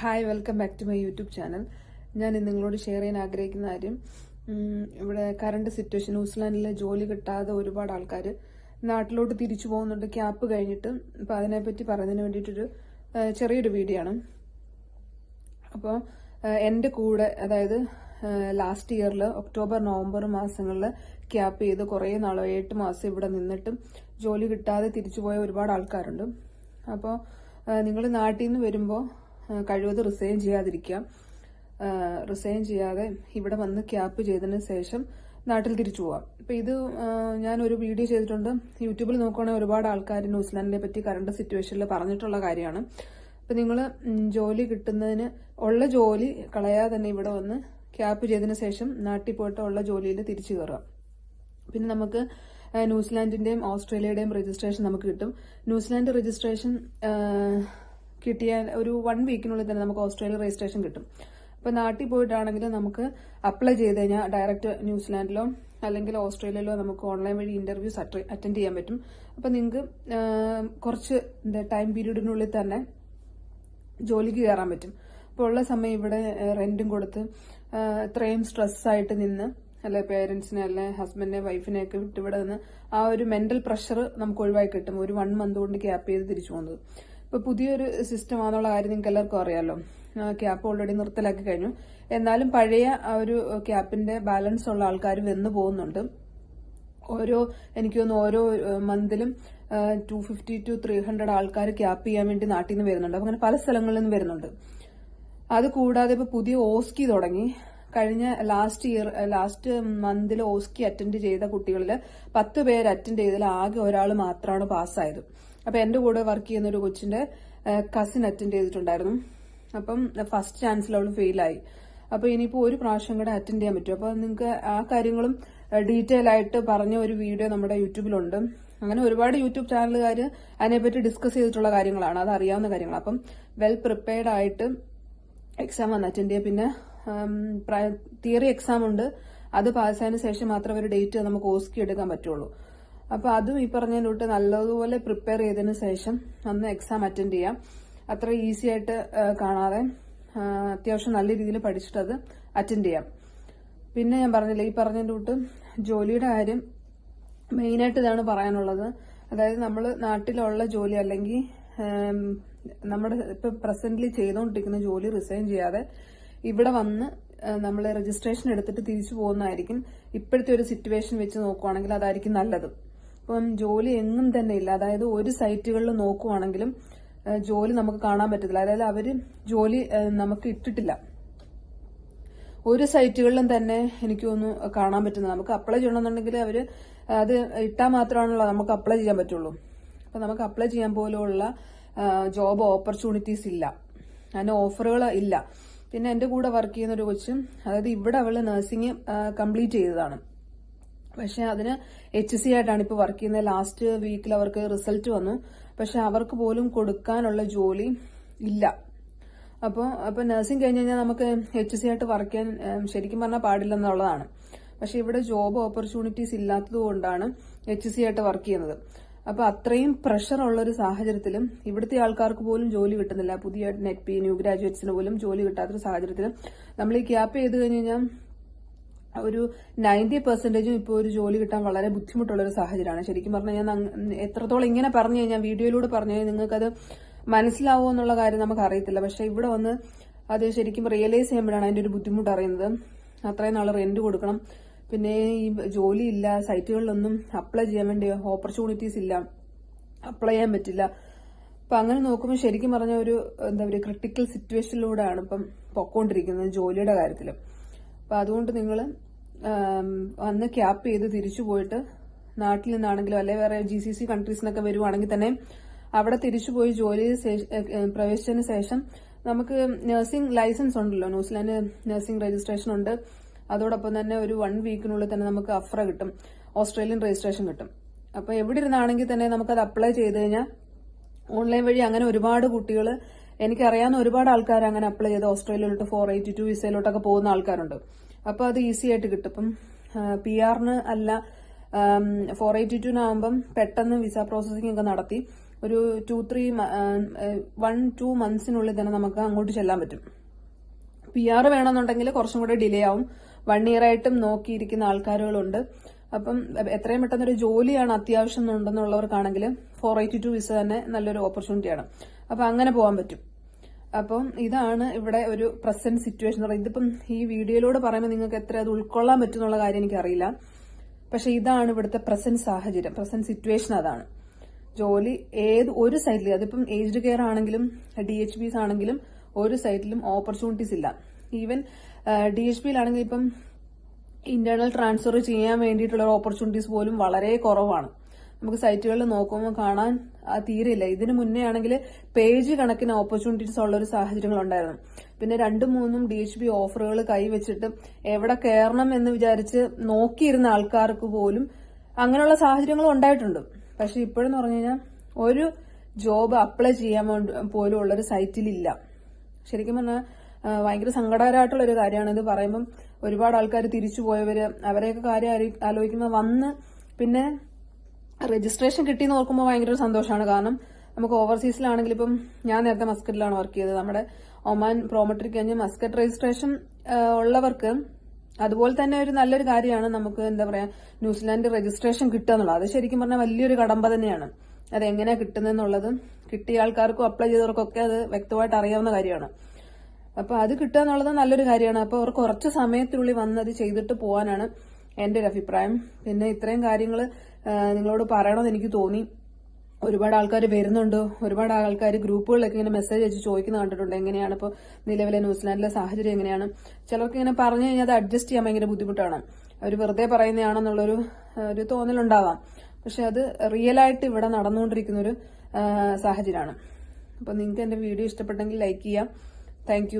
Hi welcome back to my YouTube channel ഞാൻ നിങ്ങളോട് share ചെയ്യാൻ ആഗ്രഹിക്കുന്ന കാര്യം ഇവിടെ കറണ്ട് സിറ്റുവേഷൻ ന്യൂസിലാൻഡിലെ ജോലി കിട്ടാതെ ഒരുപാട് ആൾക്കാർ നാട്ടിലോട്ട് തിരിച്ചു പോകുന്നുണ്ട്. ക്യാപ്പ് കഴിഞ്ഞിട്ട്. അപ്പം അതിനെപ്പറ്റി പറയുന്നതിന് വേണ്ടിയിട്ടൊരു ചെറിയൊരു വീഡിയോ ആണ്. അപ്പോൾ എന്റെ കൂടെ അതായത് ലാസ്റ്റ് ഇയറിൽ ഒക്ടോബർ നവംബർ മാസങ്ങളിൽ ക്യാപ്പ് ചെയ്ത് കുറേ നാളോ എട്ട് മാസം ഇവിടെ നിന്നിട്ടും ജോലി കിട്ടാതെ തിരിച്ചു പോയ ഒരുപാട് ആൾക്കാരുണ്ട്. അപ്പോൾ നിങ്ങൾ നാട്ടിൽ നിന്ന് വരുമ്പോൾ കഴിവത് റിസൈൻ ചെയ്യാതിരിക്കുക. റിസൈൻ ചെയ്യാതെ ഇവിടെ വന്ന് ക്യാപ്പ് ചെയ്തതിന് ശേഷം നാട്ടിൽ തിരിച്ചു പോവാം. അപ്പം ഇത് ഞാൻ ഞാനൊരു വീഡിയോ ചെയ്തിട്ടുണ്ട്. യൂട്യൂബിൽ നോക്കുകയാണെങ്കിൽ ഒരുപാട് ആൾക്കാർ ന്യൂസിലാൻഡിനെ പറ്റി കറണ്ട് സിറ്റുവേഷനിൽ പറഞ്ഞിട്ടുള്ള കാര്യമാണ്. അപ്പം നിങ്ങൾ ജോലി കിട്ടുന്നതിന് ഉള്ള ജോലി കളയാതെ തന്നെ ഇവിടെ വന്ന് ക്യാപ്പ് ചെയ്തതിന് ശേഷം നാട്ടിൽ പോയിട്ട് ഉള്ള ജോലിയിൽ തിരിച്ചു കയറുക പിന്നെ നമുക്ക് ന്യൂസിലാൻഡിന്റെയും ഓസ്ട്രേലിയയുടെയും രജിസ്ട്രേഷൻ നമുക്ക് കിട്ടും. ന്യൂസിലാൻഡ് രജിസ്ട്രേഷൻ കിട്ടിയാൽ ഒരു വൺ വീക്കിനുള്ളിൽ തന്നെ നമുക്ക് ഓസ്ട്രേലിയ രജിസ്ട്രേഷൻ കിട്ടും. അപ്പൊ നാട്ടിൽ പോയിട്ടാണെങ്കിൽ നമുക്ക് അപ്ലൈ ചെയ്ത് കഴിഞ്ഞാൽ ഡയറക്റ്റ് ന്യൂസിലാൻഡിലോ അല്ലെങ്കിൽ ഓസ്ട്രേലിയയിലോ നമുക്ക് ഓൺലൈൻ വഴി ഇന്റർവ്യൂസ് അറ്റൻഡ് ചെയ്യാൻ പറ്റും. അപ്പൊ നിങ്ങൾക്ക് കുറച്ച് എന്താ ടൈം പീരീഡിനുള്ളിൽ തന്നെ ജോലിക്ക് കയറാൻ പറ്റും. അപ്പോൾ ഉള്ള സമയം ഇവിടെ റെന്റും കൊടുത്ത് ഇത്രയും സ്ട്രെസ്സായിട്ട് നിന്ന് അല്ലെ പേരൻസിനെ അല്ലെ ഹസ്ബൻഡിനെ വൈഫിനെ ഒക്കെ വിട്ടിവിടെ നിന്ന് ആ ഒരു മെന്റൽ പ്രഷർ നമുക്ക് ഒഴിവാക്കി കിട്ടും. ഒരു വൺ മന്ത് കൊണ്ട് ക്യാപ്പ് ചെയ്ത് തിരിച്ചു പോകുന്നത്. ഇപ്പൊ പുതിയൊരു സിസ്റ്റം ആണെന്നുള്ള കാര്യം നിങ്ങൾക്ക് എല്ലാവർക്കും അറിയാലോ. ക്യാപ്പ് ഓൾറെഡി നിർത്തലാക്കി കഴിഞ്ഞു. എന്നാലും പഴയ ഒരു ക്യാപ്പിന്റെ ബാലൻസ് ഉള്ള ആൾക്കാർ വന്നു പോകുന്നുണ്ട്. ഓരോ എനിക്ക് തോന്നുന്നു ഓരോ മന്തിലും two fifty two three hundred ആൾക്കാർ ക്യാപ്പ് ചെയ്യാൻ വേണ്ടി നാട്ടിൽ നിന്ന് വരുന്നുണ്ട്. അപ്പൊ അങ്ങനെ പല സ്ഥലങ്ങളിൽ നിന്ന് വരുന്നുണ്ട്. അത് കൂടാതെ ഇപ്പൊ പുതിയ ഓസ്കി തുടങ്ങി. കഴിഞ്ഞ ലാസ്റ്റ് ഇയർ ലാസ്റ്റ് മന്തിൽ ഓസ്കി അറ്റൻഡ് ചെയ്ത കുട്ടികളിൽ പത്ത് പേര് അറ്റൻഡ് ചെയ്തതിൽ ആകെ ഒരാൾ മാത്രമാണ് പാസ്സായത് അപ്പൊ എന്റെ കൂടെ വർക്ക് ചെയ്യുന്ന ഒരു കൊച്ചിന്റെ കസിൻ അറ്റൻഡ് ചെയ്തിട്ടുണ്ടായിരുന്നു. അപ്പം ഫസ്റ്റ് ചാൻസിൽ അവൾ ഫെയിലായി അപ്പൊ ഇനിയിപ്പോ ഒരു പ്രാവശ്യം കൂടെ അറ്റൻഡ് ചെയ്യാൻ പറ്റും. അപ്പൊ നിങ്ങൾക്ക് ആ കാര്യങ്ങളും ഡീറ്റെയിൽ ആയിട്ട് പറഞ്ഞ ഒരു വീഡിയോ നമ്മുടെ യൂട്യൂബിലുണ്ട് അങ്ങനെ ഒരുപാട് യൂട്യൂബ് ചാനലുകാർ അതിനെപ്പറ്റി ഡിസ്കസ് ചെയ്തിട്ടുള്ള കാര്യങ്ങളാണ്. അത് അറിയാവുന്ന കാര്യങ്ങൾ അപ്പം വെൽ പ്രിപ്പയർഡ് ആയിട്ട് എക്സാം വന്ന് അറ്റൻഡ് ചെയ്യുക പിന്നെ തിയറി എക്സാം ഉണ്ട്. അത് പാസ്സായതിനു ശേഷം മാത്രമേ ഒരു ഡേറ്റ് നമുക്ക് ഓസ്കി എടുക്കാൻ പറ്റുള്ളൂ. അപ്പൊ അതും ഈ പറഞ്ഞ തൊട്ട് നല്ലതുപോലെ പ്രിപ്പയർ ചെയ്തതിനു ശേഷം അന്ന് എക്സാം അറ്റൻഡ് ചെയ്യാം. അത്ര ഈസി ആയിട്ട് കാണാതെ അത്യാവശ്യം നല്ല രീതിയിൽ പഠിച്ചിട്ട് അത് അറ്റൻഡ് ചെയ്യാം. പിന്നെ ഞാൻ പറഞ്ഞില്ല ഈ പറഞ്ഞ തൊട്ട് ജോലിയുടെ കാര്യം മെയിനായിട്ട് ഇതാണ് പറയാനുള്ളത്. അതായത് നമ്മൾ നാട്ടിലുള്ള ജോലി അല്ലെങ്കിൽ നമ്മുടെ ഇപ്പൊ പ്രസന്റ്ലി ചെയ്തുകൊണ്ടിരിക്കുന്ന ജോലി റിസൈൻ ചെയ്യാതെ ഇവിടെ വന്ന് നമ്മൾ രജിസ്ട്രേഷൻ എടുത്തിട്ട് തിരിച്ചു പോകുന്നതായിരിക്കും ഇപ്പോഴത്തെ ഒരു സിറ്റുവേഷൻ വെച്ച് നോക്കുവാണെങ്കിൽ അതായിരിക്കും നല്ലത്. ഇപ്പം ജോലി എങ്ങും തന്നെ ഇല്ല. അതായത് ഒരു സൈറ്റുകളിൽ നോക്കുവാണെങ്കിലും ജോലി നമുക്ക് കാണാൻ പറ്റത്തില്ല. അതായത് അവർ ജോലി നമുക്ക് ഇട്ടിട്ടില്ല. ഒരു സൈറ്റുകളിലും തന്നെ എനിക്ക് കാണാൻ പറ്റുന്നത്. നമുക്ക് അപ്ലൈ ചെയ്യണമെന്നുണ്ടെങ്കിൽ അവർ അത് ഇട്ടാൽ മാത്രമാണല്ലോ നമുക്ക് അപ്ലൈ ചെയ്യാൻ പറ്റുള്ളൂ. അപ്പം നമുക്ക് അപ്ലൈ ചെയ്യാൻ പോലുള്ള ജോബ് ഓപ്പർച്യൂണിറ്റീസ് ഇല്ല. അതിന് ഓഫറുകൾ ഇല്ല. പിന്നെ എന്റെ കൂടെ വർക്ക് ചെയ്യുന്ന ഒരു കൊച്ചും അതായത് ഇവിടെ അവൾ നഴ്സിംഗ് കംപ്ലീറ്റ് ചെയ്തതാണ്. പക്ഷെ അതിന് എച്ച് സി ആയിട്ടാണ് ഇപ്പൊ വർക്ക് ചെയ്യുന്നത്. ലാസ്റ്റ് വീക്കിൽ അവർക്ക് റിസൾട്ട് വന്നു. പക്ഷെ അവർക്ക് പോലും കൊടുക്കാനുള്ള ജോലി ഇല്ല. അപ്പോൾ അപ്പോൾ നഴ്സിംഗ് കഴിഞ്ഞ് കഴിഞ്ഞാൽ നമുക്ക് എച്ച് സി ആയിട്ട് വർക്ക് ചെയ്യാൻ ശരിക്കും പറഞ്ഞാൽ പാടില്ലെന്നുള്ളതാണ്. പക്ഷെ ഇവിടെ ജോബ് ഓപ്പർച്യൂണിറ്റീസ് ഇല്ലാത്തത് കൊണ്ടാണ് എച്ച് സി ആയിട്ട് വർക്ക് ചെയ്യുന്നത്. അപ്പോൾ അത്രയും പ്രഷർ ഉള്ള ഒരു സാഹചര്യത്തിലും ഇവിടുത്തെ ആൾക്കാർക്ക് പോലും ജോലി കിട്ടുന്നില്ല. പുതിയ നെറ്റ് പി ന്യൂ ഗ്രാജുവേറ്റ്സിന് പോലും ജോലി കിട്ടാത്തൊരു സാഹചര്യത്തിലും നമ്മൾ ഈ ക്യാപ്പ് ചെയ്ത് കഴിഞ്ഞ് കഴിഞ്ഞാൽ ഒരു നയന്റി പെർസെന്റേജും ഇപ്പോൾ ഒരു ജോലി കിട്ടാൻ വളരെ ബുദ്ധിമുട്ടുള്ള ഒരു സാഹചര്യമാണ്. ശരിക്കും പറഞ്ഞാൽ ഞാൻ എത്രത്തോളം ഇങ്ങനെ പറഞ്ഞു കഴിഞ്ഞാൽ വീഡിയോയിലൂടെ പറഞ്ഞു കഴിഞ്ഞാൽ നിങ്ങൾക്കത് മനസ്സിലാവുമോ എന്നുള്ള കാര്യം നമുക്ക് അറിയത്തില്ല പക്ഷെ ഇവിടെ വന്ന് അത് ശരിക്കും റിയലൈസ് ചെയ്യുമ്പോഴാണ് അതിന്റെ ഒരു ബുദ്ധിമുട്ട് അറിയുന്നത്. അത്രയും നാൾ റെന്റ് കൊടുക്കണം. പിന്നെ ഈ ജോലി ഇല്ല സൈറ്റുകളിലൊന്നും അപ്ലൈ ചെയ്യാൻ വേണ്ടി ഓപ്പർച്യൂണിറ്റീസ് ഇല്ല അപ്ലൈ ചെയ്യാൻ പറ്റില്ല. അപ്പൊ അങ്ങനെ നോക്കുമ്പോൾ ശരിക്കും പറഞ്ഞ ഒരു എന്താ പറയുക ക്രിട്ടിക്കൽ സിറ്റുവേഷനിലൂടെയാണ് ഇപ്പം പൊക്കോണ്ടിരിക്കുന്നത് ജോലിയുടെ കാര്യത്തിൽ അപ്പൊ അതുകൊണ്ട് നിങ്ങൾ വന്ന് ക്യാപ്പ് ചെയ്ത് തിരിച്ചു പോയിട്ട് നാട്ടിൽ നിന്നാണെങ്കിലും അല്ലെ വേറെ ജി സി സി കൺട്രീസിനൊക്കെ വരുവാണെങ്കിൽ തന്നെ അവിടെ തിരിച്ചു പോയി ജോലി പ്രവേശിച്ചതിന് ശേഷം നമുക്ക് നഴ്സിംഗ് ലൈസൻസ് ഉണ്ടല്ലോ. ന്യൂസിലാൻഡ് നഴ്സിംഗ് രജിസ്ട്രേഷൻ ഉണ്ട്. അതോടൊപ്പം തന്നെ ഒരു വൺ വീക്കിനുള്ളിൽ തന്നെ നമുക്ക് അഫ്ര കിട്ടും. ഓസ്ട്രേലിയൻ രജിസ്ട്രേഷൻ കിട്ടും. അപ്പൊ എവിടെ ഇരുന്നാണെങ്കിൽ തന്നെ നമുക്കത് അപ്ലൈ ചെയ്ത് കഴിഞ്ഞാൽ ഓൺലൈൻ വഴി അങ്ങനെ ഒരുപാട് കുട്ടികൾ എനിക്കറിയാവുന്ന ഒരുപാട് ആൾക്കാർ അങ്ങനെ അപ്ലൈ ചെയ്ത് ഓസ്ട്രേലിയയിലോട്ട് ഫോർ എയ്റ്റി ടു വിസയിലോട്ടൊക്കെ പോകുന്ന ആൾക്കാരുണ്ട്. അപ്പൊ അത് ഈസി ആയിട്ട് കിട്ടും. അപ്പം പി ആറിന് അല്ല ഫോർ എയ്റ്റി ടുവിനാകുമ്പം പെട്ടെന്ന് വിസ പ്രോസസ്സിംഗ് ഒക്കെ നടത്തി ഒരു ടു ത്രീ വൺ ടു മന്ത്സിനുള്ളിൽ തന്നെ നമുക്ക് അങ്ങോട്ട് ചെല്ലാൻ പറ്റും. പി ആർ വേണമെന്നുണ്ടെങ്കിൽ കുറച്ചും കൂടെ ഡിലേ ആവും. വൺ ഇയർ ആയിട്ടും നോക്കിയിരിക്കുന്ന ആൾക്കാരുകളുണ്ട്. അപ്പം എത്രയും പെട്ടെന്ന് ഒരു ജോലിയാണ് അത്യാവശ്യം ഉണ്ടെന്നുള്ളവർക്കാണെങ്കിൽ ഫോർ എയ്റ്റി ടു വിസ തന്നെ നല്ലൊരു ഓപ്പർച്യൂണിറ്റിയാണ് അപ്പം അങ്ങനെ പോകാൻ പറ്റും. അപ്പം ഇതാണ് ഇവിടെ ഒരു പ്രസന്റ് സിറ്റുവേഷൻ പറയുന്നത്. ഇതിപ്പം ഈ വീഡിയോയിലൂടെ പറയുമ്പോൾ നിങ്ങൾക്ക് എത്ര അത് ഉൾക്കൊള്ളാൻ പറ്റുന്നുള്ള കാര്യം എനിക്കറിയില്ല. പക്ഷെ ഇതാണ് ഇവിടുത്തെ പ്രസന്റ് സാഹചര്യം. പ്രസന്റ് സിറ്റുവേഷൻ അതാണ്. ജോലി ഏത് ഒരു സൈറ്റിലും അതിപ്പം ഏജ്ഡ് കെയർ ആണെങ്കിലും ഡി എച്ച് ബിസ് ആണെങ്കിലും ഒരു സൈഡിലും ഓപ്പർച്യൂണിറ്റീസ് ഇല്ല. ഈവൻ ഡി എച്ച് പിയിലാണെങ്കിൽ ഇപ്പം ഇന്റേണൽ ട്രാൻസ്ഫർ ചെയ്യാൻ വേണ്ടിയിട്ടുള്ള ഓപ്പർച്യൂണിറ്റീസ് പോലും വളരെ കുറവാണ്. നമുക്ക് സൈറ്റുകളിൽ നോക്കുമ്പോൾ കാണാൻ തീരെയില്ല. ഇതിനു മുന്നേ ആണെങ്കിൽ പേജ് കണക്കിന് ഓപ്പർച്യൂണിറ്റീസ് ഉള്ള ഒരു സാഹചര്യങ്ങൾ ഉണ്ടായിരുന്നു. പിന്നെ രണ്ടും മൂന്നും ഡി എച്ച് ബി ഓഫറുകൾ കൈവച്ചിട്ട് എവിടെ കയറണം എന്ന് വിചാരിച്ച് നോക്കിയിരുന്ന ആൾക്കാർക്ക് പോലും അങ്ങനെയുള്ള സാഹചര്യങ്ങളും ഉണ്ടായിട്ടുണ്ട്. പക്ഷെ ഇപ്പോഴെന്ന് പറഞ്ഞു കഴിഞ്ഞാൽ ഒരു ജോബ് അപ്ലൈ ചെയ്യാൻ പോലും ഉള്ളൊരു സൈറ്റിലില്ല. ശരിക്കും പറഞ്ഞാൽ ഭയങ്കര സങ്കടകരമായിട്ടുള്ള ഒരു കാര്യമാണ്. ഇത് പറയുമ്പം ഒരുപാട് ആൾക്കാർ തിരിച്ചു പോയവര് അവരെയൊക്കെ കാര്യം ആലോ- ആലോചിക്കുമ്പോൾ വന്ന് പിന്നെ രജിസ്ട്രേഷൻ കിട്ടിയെന്ന് ഓർക്കുമ്പോൾ ഭയങ്കര ഒരു സന്തോഷമാണ് കാരണം നമുക്ക് ഓവർസീസിലാണെങ്കിൽ ഇപ്പം ഞാൻ നേരത്തെ മസ്കറ്റിലാണ് വർക്ക് ചെയ്തത്. നമ്മുടെ ഒമാൻ പ്രോമട്രിക് കഴിഞ്ഞ് മസ്കറ്റ് രജിസ്ട്രേഷൻ ഉള്ളവർക്ക് അതുപോലെ തന്നെ ഒരു നല്ലൊരു കാര്യമാണ് നമുക്ക് എന്താ പറയാ ന്യൂസിലാൻഡ് രജിസ്ട്രേഷൻ കിട്ടുക എന്നുള്ളത്. അത് ശരിക്കും പറഞ്ഞാൽ വലിയൊരു കടമ്പ തന്നെയാണ്. അത് എങ്ങനെയാ കിട്ടുന്നതെന്നുള്ളത് കിട്ടിയ ആൾക്കാർക്കും അപ്ലൈ ചെയ്തവർക്കൊക്കെ അത് വ്യക്തമായിട്ട് അറിയാവുന്ന കാര്യമാണ്. അപ്പൊ അത് കിട്ടുക എന്നുള്ളത് നല്ലൊരു കാര്യമാണ്. അപ്പൊ അവർ കുറച്ച് സമയത്തിനുള്ളിൽ വന്ന് അത് ചെയ്തിട്ട് പോകാനാണ് എന്റെ ഒരു അഭിപ്രായം. പിന്നെ ഇത്രയും കാര്യങ്ങൾ നിങ്ങളോട് പറയണമെന്ന് എനിക്ക് തോന്നി. ഒരുപാട് ആൾക്കാർ വരുന്നുണ്ട്? ഒരുപാട് ആൾക്കാർ ഗ്രൂപ്പുകളിലൊക്കെ ഇങ്ങനെ മെസ്സേജ് അയച്ച് ചോദിക്കുന്ന കണ്ടിട്ടുണ്ട്. എങ്ങനെയാണ് ഇപ്പോൾ നിലവിലെ ന്യൂസിലാൻഡിലെ സാഹചര്യം എങ്ങനെയാണ്? ചിലർക്ക് ഇങ്ങനെ പറഞ്ഞു കഴിഞ്ഞാൽ അത് അഡ്ജസ്റ്റ് ചെയ്യാൻ ഭയങ്കര ബുദ്ധിമുട്ടാണ്. അവർ വെറുതെ പറയുന്നതാണെന്നുള്ളൊരു ഒരു തോന്നലുണ്ടാവാം. പക്ഷെ അത് റിയൽ ആയിട്ട് ഇവിടെ നടന്നുകൊണ്ടിരിക്കുന്ന ഒരു സാഹചര്യമാണ്. അപ്പോൾ നിങ്ങൾക്ക് എന്റെ വീഡിയോ ഇഷ്ടപ്പെട്ടെങ്കിൽ ലൈക്ക് ചെയ്യാം. താങ്ക്